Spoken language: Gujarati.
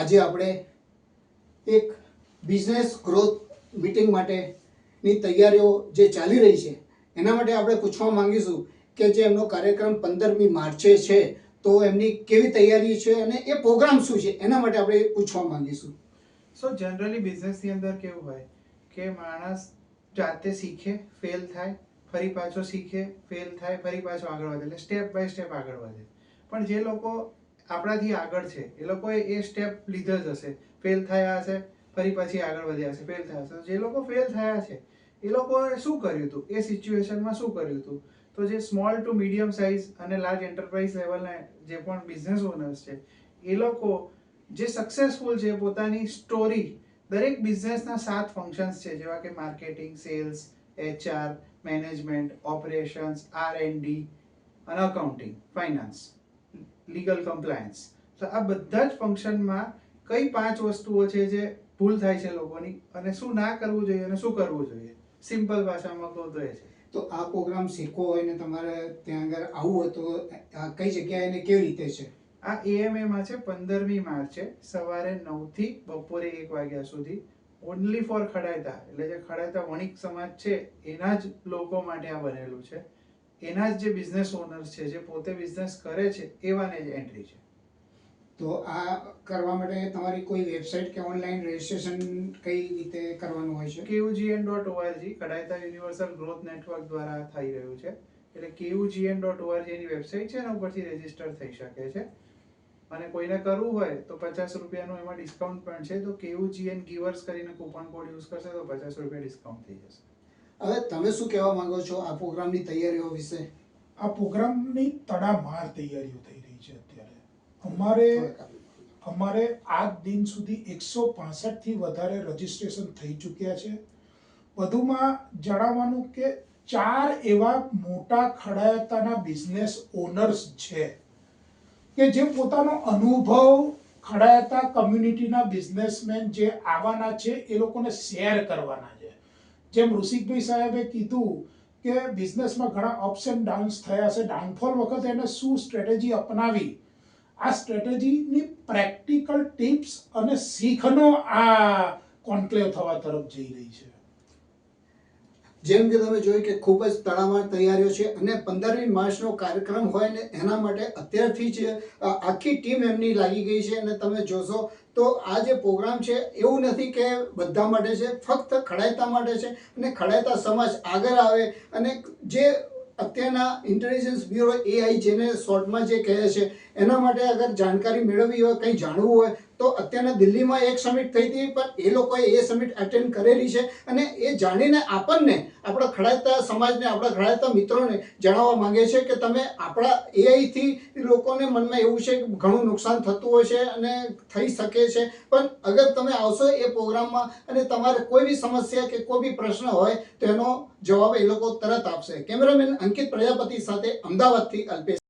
આજે આપણે એક બિઝનેસ ગ્રોથ મીટિંગ માટેની તૈયારીઓ જે ચાલી રહી છે, એના માટે આપણે પૂછવા માંગીશું કે જે એમનો કાર્યક્રમ પંદરમી માર્ચે છે, તો એમની કેવી તૈયારી છે અને એ પ્રોગ્રામ શું છે, એના માટે આપણે પૂછવા માંગીશું. સો જનરલી બિઝનેસની અંદર કેવું હોય કે માણસ જાતે શીખે ફેલ થાય, ફરી પાછો શીખે ફેલ થાય, ફરી પાછો આગળ વધે, એટલે સ્ટેપ બાય સ્ટેપ આગળ વધે. પણ જે લોકો આપણાથી આગળ છે. એ લોકોએ એ સ્ટેપ લીધો જ હશે. ફેલ થયા હશે, ફરી પછી આગળ વધ્યા હશે ફેલ થયા હશે. જે લોકો ફેલ થયા છે, એ લોકોએ શું કર્યું હતું? એ સિચ્યુએશનમાં શું કર્યું હતું? તો જે સ્મોલ ટુ મીડિયમ સાઇઝ અને લાર્જ એન્ટરપ્રાઇઝ લેવલના જે પણ બિઝનેસ ઓનર્સ છે, એ લોકો જે સક્સેસફુલ છે પોતાની સ્ટોરી દરેક બિઝનેસના સાત ફંક્શન્સ છે. જેવા કે marketing sales HR management operations R and D અને અકાઉન્ટિંગ ફાઇનાન્સ લીગલ કમ્પ્લાયન્સ તો આ બધા જ ફંક્શનમાં કઈ પાંચ વસ્તુઓ છે જે ભૂલ થાય છે લોકોની અને શું ના કરવું જોઈએ અને શું કરવું જોઈએ? સિમ્પલ ભાષામાં કહું તો એ છે. તો આ પ્રોગ્રામ શીખવો હોય ને તમારે ત્યાં આગળ આવવું તો આ કઈ જગ્યાએ એને કેવી રીતે છે? આ એએમએમાં છે પંદરમી માર્ચે સવારે નવથી બપોરે એક વાગ્યા સુધી. ઓનલી ફોર ખડાયતા એટલે જે ખડાયતા વણિક સમાજ છે એના જ લોકો માટે આ બનેલું છે. એના જ જે બિઝનેસ ઓનર્સ છે જે પોતે બિઝનેસ કરે છે એવાને જ એન્ટ્રી છે. તો આ કરવા માટે તમારી કોઈ વેબસાઇટ કે ઓનલાઈન રજિસ્ટ્રેશન કઈ રીતે કરવાનું હોય છે? KUGN dot org Kadayata universal growth network દ્વારા થઈ રહ્યું છે. એટલે કેયુજીએન ડોટ ઓઆરજી એની વેબસાઇટ છે એના ઉપરથી રજિસ્ટર થઈ શકે છે. અને કોઈને કરવું હોય તો પચાસ રૂપિયાનું એમાં ડિસ્કાઉન્ટ પણ છે. તો કેયુજીએન ગીવર્સ કરીને કૂપન કોડ યુઝ કરશે તો પચાસ રૂપિયા ડિસ્કાઉન્ટ થઈ જશે. હવે તમે શું કહેવા માંગો છો આ પ્રોગ્રામની તૈયારીઓ વિશે? આ પ્રોગ્રામની તડામાર તૈયારીઓ થઈ રહી છે અત્યારે. અમારે અમારે આજ દિન સુધી એકસો પાસઠથી વધારે રજીસ્ટ્રેશન થઈ ચૂક્યા છે. વધુમાં જણાવવાનું કે ચાર એવા મોટા ખડાયતાના બિઝનેસ ઓનર્સ છે કે જે પોતાનો અનુભવ ખડાયતા કમ્યુનિટીના બિઝનેસમેન જે આવવાના છે એ લોકોને શેર કરવાના છે. જેમ ઋષિકભાઈ સાહેબે કીધું કે બિઝનેસમાં ઘણા અપ્સ એન્ડ ડાઉન્સ થયા છે. ડાઉનફોલ વખતે એને શું સ્ટ્રેટેજી અપનાવી? આ સ્ટ્રેટેજીની પ્રેક્ટિકલ ટિપ્સ અને શીખનો આ કોન્ક્લેવ થવા તરફ જઈ રહી છે. જેમ કે તમે જોયું કે ખૂબ જ તડામાર તૈયારીઓ છે અને પંદરમી માર્ચનો કાર્યક્રમ હોય ને એના માટે અત્યારથી જ આખી ટીમ એમની લાગી ગઈ છે અને તમે જોશો તો આ જે પ્રોગ્રામ છે એવું નથી કે બધા માટે છે, ફક્ત ખડાયતા માટે છે અને ખડાયતા સમાજ આગળ આવે અને જે અત્યારના ઇન્ટેલિજન્સ બ્યુરો એઆઈ જેને શોર્ટમાં જે કહે છે એના માટે અગર જાણકારી મેળવવી હોય, કંઈ જાણવું હોય તો અત્યારના દિલ્હીમાં એક સમિટ થઈ હતી, પણ એ લોકોએ એ સમિટ અટેન્ડ કરેલી છે. અને એ જાણીને આપણને, આપણા ખડાયતા સમાજને, આપણા ખડાયતા મિત્રોને જણાવવા માંગે છે કે તમે આપણા એઆઈથી લોકોને મનમાં એવું છે કે ઘણું નુકસાન થતું હોય છે અને થઈ શકે છે. પણ અગર તમે આવશો એ પ્રોગ્રામમાં અને તમારે કોઈ બી સમસ્યા કે કોઈ બી પ્રશ્ન હોય, તો એનો જવાબ એ લોકો તરત આપશે. કેમેરામેન અંકિત પ્રજાપતિ સાથે અમદાવાદથી અલ્પેશ.